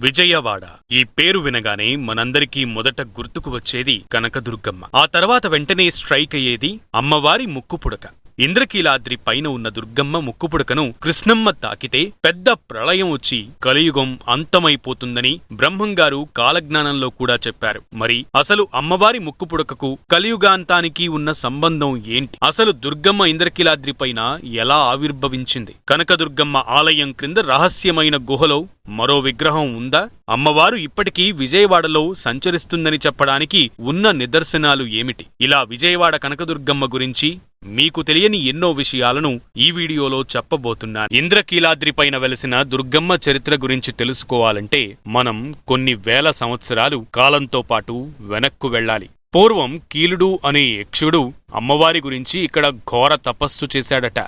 విజయవాడ. ఈ పేరు వినగానే మనందరికీ మొదట గుర్తుకు వచ్చేది కనకదుర్గమ్మ. ఆ తర్వాత వెంటనే స్ట్రైక్ అయ్యేది అమ్మవారి ముక్కు పుడక ఇంద్రకీలాద్రి పైన ఉన్న దుర్గమ్మ ముక్కుపుడకను కృష్ణమ్మ తాకితే పెద్ద ప్రళయం వచ్చి కలియుగం అంతమైపోతుందని బ్రహ్మంగారు కాలజ్ఞానంలో కూడా చెప్పారు. మరి అసలు అమ్మవారి ముక్కుపుడకకు కలియుగాంతానికి ఉన్న సంబంధం ఏంటి? అసలు దుర్గమ్మ ఇంద్రకీలాద్రి పైన ఎలా ఆవిర్భవించింది? కనకదుర్గమ్మ ఆలయం క్రింద రహస్యమైన గుహలో మరో విగ్రహం ఉందా? అమ్మవారు ఇప్పటికీ విజయవాడలో సంచరిస్తుందని చెప్పడానికి ఉన్న నిదర్శనాలు ఏమిటి? ఇలా విజయవాడ కనకదుర్గమ్మ గురించి మీకు తెలియని ఎన్నో విషయాలను ఈ వీడియోలో చెప్పబోతున్నాను. ఇంద్రకీలాద్రి పైన వెలసిన దుర్గమ్మ చరిత్ర గురించి తెలుసుకోవాలంటే మనం కొన్ని వేల సంవత్సరాలు కాలంతో పాటు వెనక్కు వెళ్ళాలి. పూర్వం కీలుడు అనే యక్షుడు అమ్మవారి గురించి ఇక్కడ ఘోర తపస్సు చేశాడట.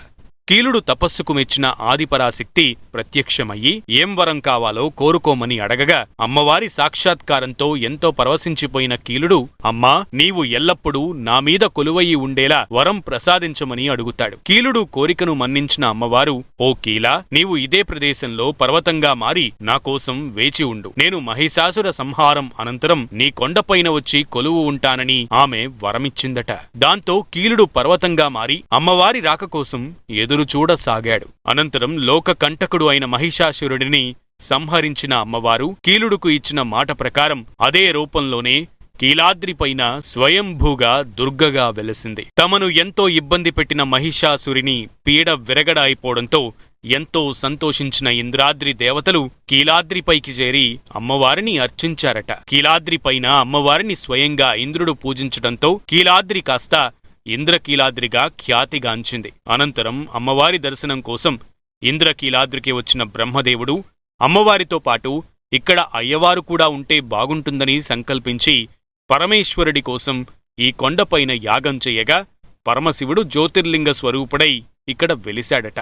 కీలుడు తపస్సుకు మెచ్చిన ఆదిపరాశక్తి ప్రత్యక్షమయ్యి ఏం వరం కావాలో కోరుకోమని అడగగా అమ్మవారి సాక్షాత్కారంతో ఎంతో పరవశించిపోయిన కీలుడు అమ్మా నీవు ఎల్లప్పుడూ నా మీద కొలువయి ఉండేలా వరం ప్రసాదించమని అడుగుతాడు. కీలుడు కోరికను మన్నించిన అమ్మవారు ఓ కీలా నీవు ఇదే ప్రదేశంలో పర్వతంగా మారి నా కోసం వేచి ఉండు. నేను మహిషాసుర సంహారం అనంతరం నీ కొండపైన వచ్చి కొలువు ఉంటానని ఆమె వరమిచ్చిందట. దాంతో కీలుడు పర్వతంగా మారి అమ్మవారి రాక కోసం ఎదురు చూడసాగాడు. అనంతరం లోక కంటకుడు అయిన మహిషాసురుడిని సంహరించిన అమ్మవారు కీలుడుకు ఇచ్చిన మాట ప్రకారం అదే రూపంలోనే కీలాద్రిపైన స్వయంభూగా దుర్గగా వెలసింది. తమను ఎంతో ఇబ్బంది పెట్టిన మహిషాసురిని పీడ విరగడ అయిపోవడంతో ఎంతో సంతోషించిన ఇంద్రాద్రి దేవతలు కీలాద్రిపైకి చేరి అమ్మవారిని అర్చించారట. కీలాద్రిపైన అమ్మవారిని స్వయంగా ఇంద్రుడు పూజించడంతో కీలాద్రి కాస్త ఇంద్రకీలాద్రిగా ఖ్యాతిగాంచింది. అనంతరం అమ్మవారి దర్శనం కోసం ఇంద్రకీలాద్రికి వచ్చిన బ్రహ్మదేవుడు అమ్మవారితో పాటు ఇక్కడ అయ్యవారు కూడా ఉంటే బాగుంటుందని సంకల్పించి పరమేశ్వరుడి కోసం ఈ కొండపైన యాగం చేయగా పరమశివుడు జ్యోతిర్లింగ స్వరూపుడై ఇక్కడ వెలిశాడట.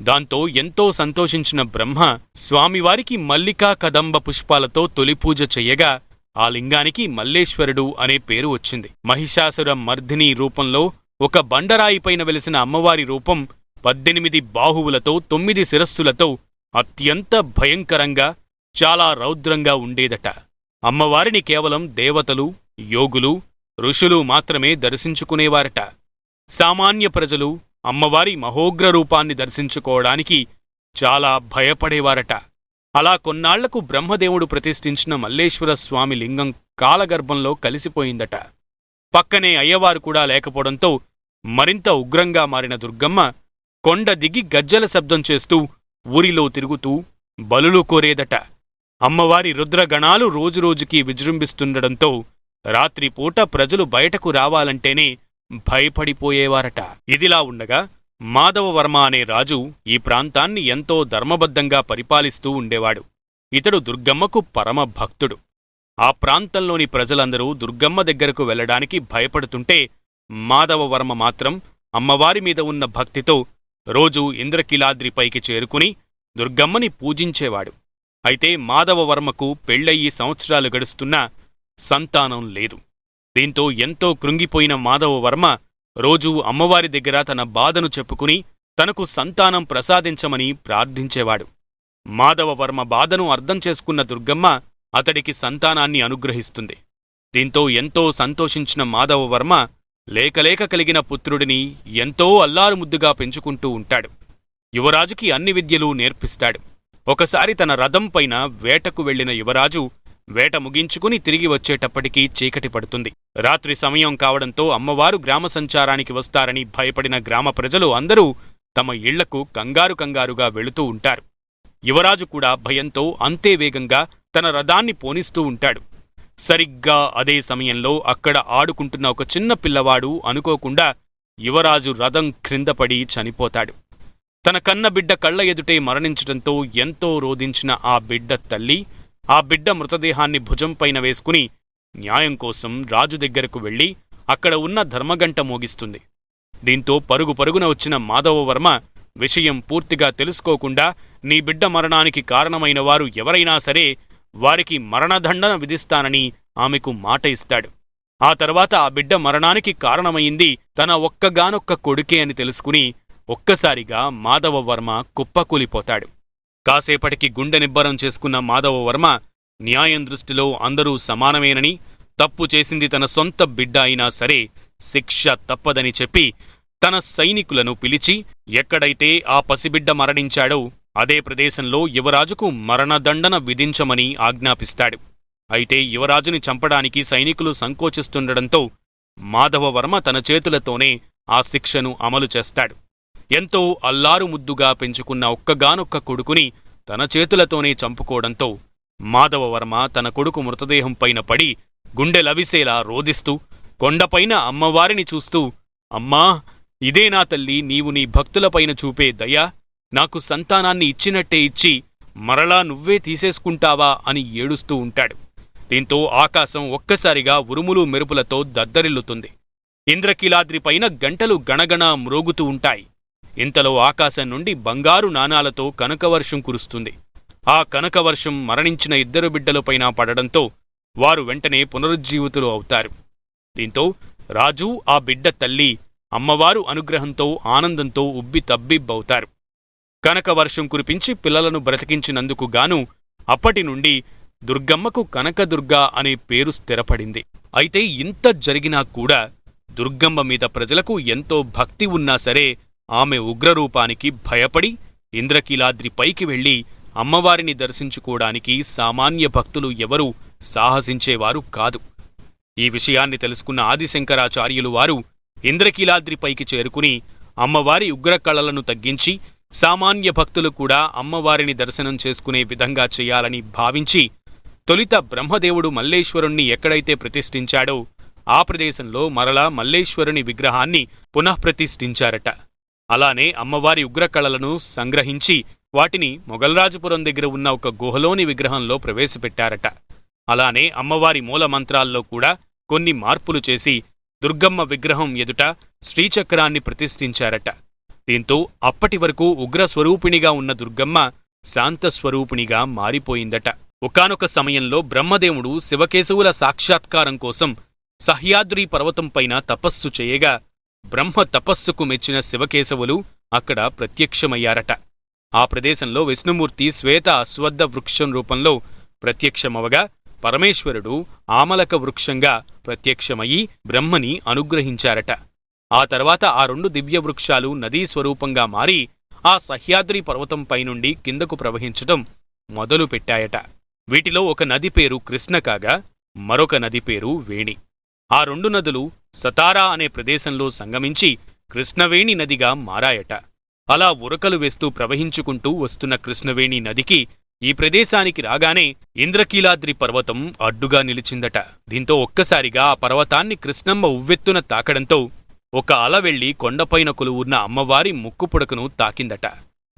దాంతో ఎంతో సంతోషించిన బ్రహ్మ స్వామివారికి మల్లికా కదంబ పుష్పాలతో తొలిపూజ చెయ్యగా ఆ లింగానికి మల్లేశ్వరుడు అనే పేరు వచ్చింది. మహిషాసుర మర్ధిని రూపంలో ఒక బండరాయిపైన వెలిసిన అమ్మవారి రూపం పద్దెనిమిది బాహువులతో తొమ్మిది శిరస్సులతో అత్యంత భయంకరంగా చాలా రౌద్రంగా ఉండేదట. అమ్మవారిని కేవలం దేవతలు యోగులు ఋషులు మాత్రమే దర్శించుకునేవారట. సామాన్య ప్రజలు అమ్మవారి మహోగ్ర రూపాన్ని దర్శించుకోవడానికి చాలా భయపడేవారట. అలా కొన్నాళ్ళకు బ్రహ్మదేవుడు ప్రతిష్ఠించిన మల్లేశ్వర స్వామి లింగం కాలగర్భంలో కలిసిపోయిందట. పక్కనే అయ్యవారు కూడా లేకపోవడంతో మరింత ఉగ్రంగా మారిన దుర్గమ్మ కొండ దిగి గజ్జల శబ్దం చేస్తూ ఊరిలో తిరుగుతూ బలులు కోరేదట. అమ్మవారి రుద్రగణాలు రోజురోజుకీ విజృంభిస్తుండడంతో రాత్రిపూట ప్రజలు బయటకు రావాలంటేనే భయపడిపోయేవారట. ఇదిలా ఉండగా మాధవవర్మ అనే రాజు ఈ ప్రాంతాన్ని ఎంతో ధర్మబద్ధంగా పరిపాలిస్తూ ఉండేవాడు. ఇతడు దుర్గమ్మకు పరమ భక్తుడు. ఆ ప్రాంతంలోని ప్రజలందరూ దుర్గమ్మ దగ్గరకు వెళ్ళడానికి భయపడుతుంటే మాధవవర్మ మాత్రం అమ్మవారి మీద ఉన్న భక్తితో రోజూ ఇంద్రకిలాద్రిపైకి చేరుకుని దుర్గమ్మని పూజించేవాడు. అయితే మాధవవర్మకు పెళ్ళయ్యి సంవత్సరాలు గడుస్తున్నా సంతానం లేదు. దీంతో ఎంతో కృంగిపోయిన మాధవవర్మ రోజూ అమ్మవారి దగ్గర తన బాధను చెప్పుకుని తనకు సంతానం ప్రసాదించమని ప్రార్థించేవాడు. మాధవవర్మ బాధను అర్థం చేసుకున్న దుర్గమ్మ అతడికి సంతానాన్ని అనుగ్రహిస్తుంది. దీంతో ఎంతో సంతోషించిన మాధవవర్మ లేకలేక కలిగిన పుత్రుడిని ఎంతో అల్లారుముద్దుగా పెంచుకుంటూ ఉంటాడు. యువరాజుకి అన్ని విద్యలు నేర్పిస్తాడు. ఒకసారి తన రథంపైన వేటకు వెళ్ళిన యువరాజు వేట ముగించుకుని తిరిగి వచ్చేటప్పటికీ చీకటి పడుతుంది. రాత్రి సమయం కావడంతో అమ్మవారు గ్రామ సంచారానికి వస్తారని భయపడిన గ్రామ ప్రజలు అందరూ తమ ఇళ్ళకు కంగారు కంగారుగా వెళుతూ ఉంటారు. యువరాజు కూడా భయంతో అంతే వేగంగా తన రథాన్ని పోనిస్తూ ఉంటాడు. సరిగ్గా అదే సమయంలో అక్కడ ఆడుకుంటున్న ఒక చిన్న పిల్లవాడు అనుకోకుండా యువరాజు రథం క్రిందపడి చనిపోతాడు. తన కన్న బిడ్డ కళ్ళ ఎదుటే మరణించడంతో ఎంతో రోధించిన ఆ బిడ్డ తల్లి ఆ బిడ్డ మృతదేహాన్ని భుజంపైన వేసుకుని న్యాయం కోసం రాజు దగ్గరకు వెళ్ళి అక్కడ ఉన్న ధర్మగంట మోగిస్తుంది. దీంతో పరుగు పరుగున వచ్చిన మాధవవర్మ విషయం పూర్తిగా తెలుసుకోకుండా నీ బిడ్డ మరణానికి కారణమైన వారు ఎవరైనా సరే వారికి మరణదండన విధిస్తానని ఆమెకు మాట ఇస్తాడు. ఆ తర్వాత ఆ బిడ్డ మరణానికి కారణమైంది తన ఒక్కగానొక్క కొడుకే అని తెలుసుకుని ఒక్కసారిగా మాధవవర్మ కుప్పకూలిపోతాడు. కాసేపటికి గుండె నిబ్బరం చేసుకున్న మాధవవర్మ న్యాయం దృష్టిలో అందరూ సమానమేనని తప్పు చేసింది తన సొంత బిడ్డ అయినా సరే శిక్ష తప్పదని చెప్పి తన సైనికులను పిలిచి ఎక్కడైతే ఆ పసిబిడ్డ మరణించాడో అదే ప్రదేశంలో యువరాజుకు మరణదండన విధించమని ఆజ్ఞాపిస్తాడు. అయితే యువరాజుని చంపడానికి సైనికులు సంకోచిస్తుండడంతో మాధవవర్మ తన చేతులతోనే ఆ శిక్షను అమలు చేస్తాడు. ఎంతో అల్లారు ముద్దుగా పెంచుకున్న ఒక్కగానొక్క కొడుకుని తన చేతులతోనే చంపుకోవడంతో మాధవవర్మ తన కొడుకు మృతదేహం పైన పడి గుండె లవిసేలా రోదిస్తూ కొండపైన అమ్మవారిని చూస్తూ అమ్మా ఇదే నా తల్లి నీవు నీ భక్తులపైన చూపే దయా నాకు సంతానాన్ని ఇచ్చినట్టే ఇచ్చి మరలా నువ్వే తీసేసుకుంటావా అని ఏడుస్తూ ఉంటాడు. దీంతో ఆకాశం ఒక్కసారిగా ఉరుములు మెరుపులతో దద్దరిల్లుతుంది. ఇంద్రకీలాద్రిపైన గంటలు గణగణ మ్రోగుతూ ఉంటాయి. ఇంతలో ఆకాశం నుండి బంగారు నాణాలతో కనకవర్షం కురుస్తుంది. ఆ కనకవర్షం మరణించిన ఇద్దరు బిడ్డలపైన పడడంతో వారు వెంటనే పునరుజ్జీవితులు అవుతారు. దీంతో రాజు ఆ బిడ్డ తల్లి అమ్మవారు అనుగ్రహంతో ఆనందంతో ఉబ్బి తబ్బిబ్బవుతారు. కనకవర్షం కురిపించి పిల్లలను బ్రతికించినందుకు గాను అప్పటి నుండి దుర్గమ్మకు కనకదుర్గ అనే పేరు స్థిరపడింది. అయితే ఇంత జరిగినా కూడా దుర్గమ్మ మీద ప్రజలకు ఎంతో భక్తి ఉన్నా సరే ఆమె ఉగ్రరూపానికి భయపడి ఇంద్రకీలాద్రి పైకి వెళ్ళి అమ్మవారిని దర్శించుకోవడానికి సామాన్య భక్తులు ఎవరూ సాహసించేవారు కాదు. ఈ విషయాన్ని తెలుసుకున్న ఆదిశంకరాచార్యులు వారు ఇంద్రకీలాద్రిపైకి చేరుకుని అమ్మవారి ఉగ్రకళలను తగ్గించి సామాన్య భక్తులు కూడా అమ్మవారిని దర్శనం చేసుకునే విధంగా చేయాలని భావించి తొలిత బ్రహ్మదేవుడు మల్లేశ్వరుణ్ణి ఎక్కడైతే ప్రతిష్ఠించాడో ఆ ప్రదేశంలో మరలా మల్లేశ్వరుని విగ్రహాన్ని పునఃప్రతిష్ఠించారట. అలానే అమ్మవారి ఉగ్రకళలను సంగ్రహించి వాటిని మొగల్రాజపురం దగ్గర ఉన్న ఒక గుహలోని విగ్రహంలో ప్రవేశపెట్టారట. అలానే అమ్మవారి మూలమంత్రాల్లో కూడా కొన్ని మార్పులు చేసి దుర్గమ్మ విగ్రహం ఎదుట శ్రీచక్రాన్ని ప్రతిష్ఠించారట. దీంతో అప్పటి వరకు ఉగ్రస్వరూపిణిగా ఉన్న దుర్గమ్మ శాంతస్వరూపిణిగా మారిపోయిందట. ఒకానొక సమయంలో బ్రహ్మదేవుడు శివకేశవుల సాక్షాత్కారం కోసం సహ్యాద్రి పర్వతంపైన తపస్సు చేయగా బ్రహ్మ తపస్సుకు మెచ్చిన శివకేశవులు అక్కడ ప్రత్యక్షమయ్యారట. ఆ ప్రదేశంలో విష్ణుమూర్తి శ్వేత అశ్వద్ధ వృక్షం రూపంలో ప్రత్యక్షమవగా పరమేశ్వరుడు ఆమలక వృక్షంగా ప్రత్యక్షమయ్యి బ్రహ్మని అనుగ్రహించారట. ఆ తర్వాత ఆ రెండు దివ్య వృక్షాలు నదీ స్వరూపంగా మారి ఆ సహ్యాద్రి పర్వతంపై నుండి కిందకు ప్రవహించటం మొదలుపెట్టాయట. వీటిలో ఒక నది పేరు కృష్ణ కాగా మరొక నది పేరు వేణి. ఆ రెండు నదులు సతారా అనే ప్రదేశంలో సంగమించి కృష్ణవేణి నదిగా మారాయట. అలా ఉరకలు వేస్తూ ప్రవహించుకుంటూ వస్తున్న కృష్ణవేణి నదికి ఈ ప్రదేశానికి రాగానే ఇంద్రకీలాద్రి పర్వతం అడ్డుగా నిలిచిందట. దీంతో ఒక్కసారిగా ఆ పర్వతాన్ని కృష్ణమ్మ ఉవ్వెత్తున తాకడంతో ఒక అల వెళ్ళి కొండపైన కొలువున్న అమ్మవారి ముక్కు పుడకను తాకిందట.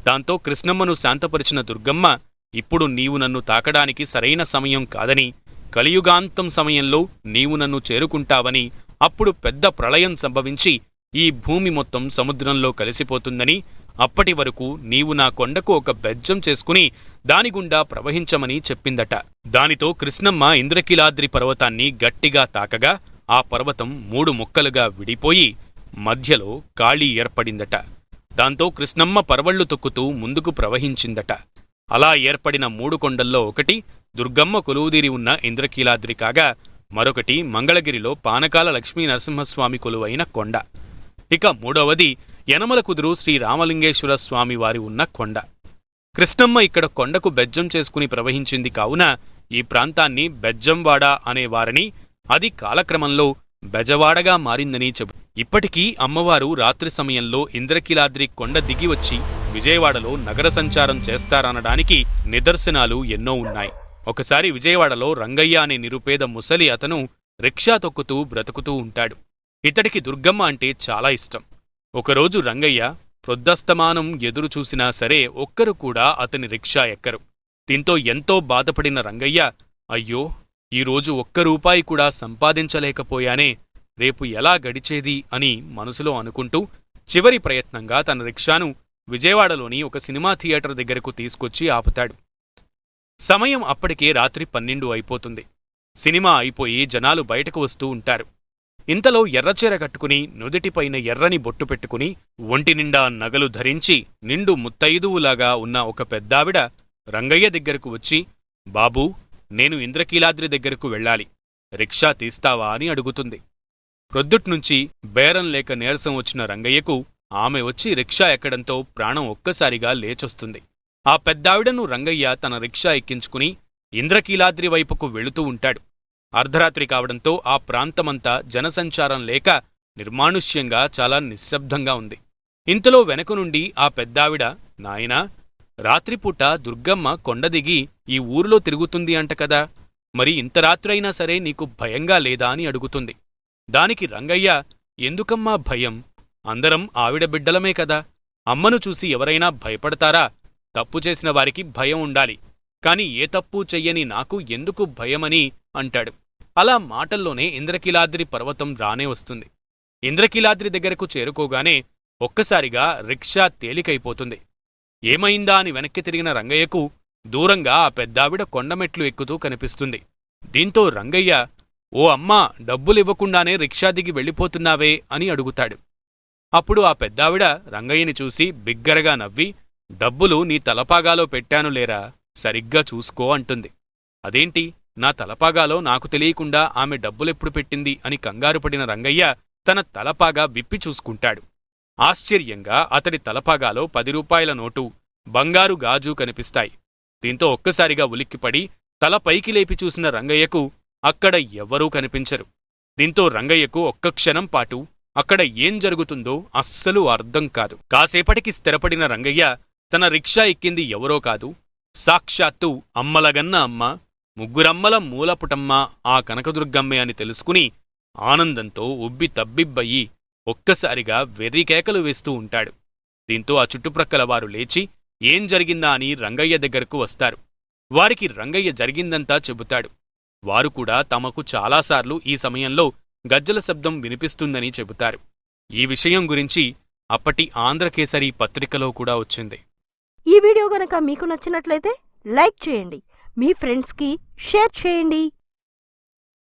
దాంతో కృష్ణమ్మను శాంతపరిచిన దుర్గమ్మ ఇప్పుడు నీవు నన్ను తాకడానికి సరైన సమయం కాదని కలియుగాంతం సమయంలో నీవు నన్ను చేరుకుంటావని అప్పుడు పెద్ద ప్రళయం సంభవించి ఈ భూమి మొత్తం సముద్రంలో కలిసిపోతుందని అప్పటి వరకు నీవు నా కొండకు ఒక బెజ్జం చేసుకుని దాని గుండా ప్రవహించమని చెప్పిందట. దానితో కృష్ణమ్మ ఇంద్రకీలాద్రి పర్వతాన్ని గట్టిగా తాకగా ఆ పర్వతం మూడు ముక్కలుగా విడిపోయి మధ్యలో ఖాళీ ఏర్పడిందట. దాంతో కృష్ణమ్మ పరవళ్ళు తొక్కుతూ ముందుకు ప్రవహించిందట. అలా ఏర్పడిన మూడు కొండల్లో ఒకటి దుర్గమ్మ కొలువుదీరి ఉన్న ఇంద్రకీలాద్రి కాగా మరొకటి మంగళగిరిలో పానకాల లక్ష్మీ నరసింహస్వామి కొలువైన కొండ. ఇక మూడవది యనమల కుదురు శ్రీ రామలింగేశ్వర స్వామి వారి ఉన్న కొండ. కృష్ణమ్మ ఇక్కడ కొండకు బెజ్జం చేసుకుని ప్రవహించింది కావున ఈ ప్రాంతాన్ని బెజ్జంవాడ అనేవారని అది కాలక్రమంలో బెజవాడగా మారిందని చెబు. ఇప్పటికీ అమ్మవారు రాత్రి సమయంలో ఇంద్రకీలాద్రి కొండ దిగి వచ్చి విజయవాడలో నగర సంచారం చేస్తారనడానికి నిదర్శనాలు ఎన్నో ఉన్నాయి. ఒకసారి విజయవాడలో రంగయ్య అనే నిరుపేద ముసలి అతను రిక్షా తొక్కుతూ బ్రతుకుతూ ఉంటాడు. ఇతడికి దుర్గమ్మ అంటే చాలా ఇష్టం. ఒకరోజు రంగయ్య ప్రొద్దస్తమానం ఎదురు చూసినా సరే ఒక్కరు కూడా అతని రిక్షా ఎక్కరు. దీంతో ఎంతో బాధపడిన రంగయ్య అయ్యో ఈరోజు ఒక్క రూపాయి కూడా సంపాదించలేకపోయానే రేపు ఎలా గడిచేది? అని మనసులో అనుకుంటూ చివరి ప్రయత్నంగా తన రిక్షాను విజయవాడలోని ఒక సినిమా థియేటర్ దగ్గరకు తీసుకొచ్చి ఆపుతాడు. సమయం అప్పటికే రాత్రి పన్నెండు అయిపోతుంది. సినిమా అయిపోయి జనాలు బయటకు వస్తూ ఉంటారు. ఇంతలో ఎర్రచీర కట్టుకుని నుదిటిపైన ఎర్రని బొట్టు పెట్టుకుని ఒంటినిండా నగలు ధరించి నిండు ముత్తైదువులాగా ఉన్న ఒక పెద్దావిడ రంగయ్య దగ్గరకు వచ్చి బాబూ నేను ఇంద్రకీలాద్రి దగ్గరకు వెళ్ళాలి. రిక్షా తీస్తావా? అని అడుగుతుంది. ప్రొద్దుట్నుంచి బేరం లేక నీరసం వచ్చిన రంగయ్యకు ఆమె వచ్చి రిక్షా ఎక్కడంతో ప్రాణం ఒక్కసారిగా లేచొస్తుంది. ఆ పెద్దావిడను రంగయ్య తన రిక్షా ఎక్కించుకుని ఇంద్రకీలాద్రి వైపుకు వెళుతూ ఉంటాడు. అర్ధరాత్రి కావడంతో ఆ ప్రాంతమంతా జనసంచారం లేక నిర్మానుష్యంగా చాలా నిశ్శబ్దంగా ఉంది. ఇంతలో వెనక నుండి ఆ పెద్దావిడ నాయనా రాత్రిపూట దుర్గమ్మ కొండదిగి ఈ ఊరిలో తిరుగుతుంది అంట కదా. మరి ఇంత రాత్రైనా సరే నీకు భయంగా లేదా? అని అడుగుతుంది. దానికి రంగయ్య ఎందుకమ్మా భయం? అందరం ఆవిడ బిడ్డలమే కదా. అమ్మను చూసి ఎవరైనా భయపడతారా? తప్పు చేసిన వారికి భయం ఉండాలి. కాని ఏ తప్పు చెయ్యని నాకు ఎందుకు భయమని అంటాడు. అలా మాటల్లోనే ఇంద్రకీలాద్రి పర్వతం రానే వస్తుంది. ఇంద్రకీలాద్రి దగ్గరకు చేరుకోగానే ఒక్కసారిగా రిక్షా తేలికైపోతుంది. ఏమైందా అని వెనక్కి తిరిగిన రంగయ్యకు దూరంగా ఆ పెద్దావిడ కొండమెట్లు ఎక్కుతూ కనిపిస్తుంది. దీంతో రంగయ్య ఓ అమ్మా డబ్బులివ్వకుండానే రిక్షా దిగి వెళ్ళిపోతున్నావే అని అడుగుతాడు. అప్పుడు ఆ పెద్దావిడ రంగయ్యని చూసి బిగ్గరగా నవ్వి డబ్బులు నీ తలపాగాలో పెట్టాను లేరా? సరిగ్గా చూసుకో అంటుంది. అదేంటి? నా తలపాగాలో నాకు తెలియకుండా ఆమె డబ్బులెప్పుడు పెట్టింది? అని కంగారుపడిన రంగయ్య తన తలపాగా విప్పి చూసుకుంటాడు. ఆశ్చర్యంగా అతడి తలపాగాలో పది రూపాయల నోటు బంగారు గాజు కనిపిస్తాయి. దీంతో ఒక్కసారిగా ఉలిక్కిపడి తల పైకి లేపి చూసిన రంగయ్యకు అక్కడ ఎవ్వరూ కనిపించరు. దీంతో రంగయ్యకు ఒక్క క్షణం పాటు అక్కడ ఏం జరుగుతుందో అస్సలు అర్థం కాదు. కాసేపటికి స్థిరపడిన రంగయ్య తన రిక్షా ఎక్కింది ఎవరో కాదు. సాక్షాత్తు అమ్మలగన్న అమ్మ ముగ్గురమ్మల మూలపుటమ్మ ఆ కనకదుర్గమ్మే అని తెలుసుకుని ఆనందంతో ఉబ్బి తబ్బిబ్బయి ఒక్కసారిగా వెర్రికేకలు వేస్తూ ఉంటాడు. దీంతో ఆ చుట్టుప్రక్కల వారు లేచి ఏం జరిగిందా అని రంగయ్య దగ్గరకు వస్తారు. వారికి రంగయ్య జరిగిందంతా చెబుతాడు. వారు కూడా తమకు చాలాసార్లు ఈ సమయంలో గజ్జల శబ్దం వినిపిస్తుందని చెబుతారు. ఈ విషయం గురించి అప్పటి ఆంధ్రకేసరి పత్రికలో కూడా వచ్చింది. ఈ వీడియో గనక మీకు నచ్చినట్లయితే లైక్ చేయండి. మీ ఫ్రెండ్స్కి షేర్ చేయండి.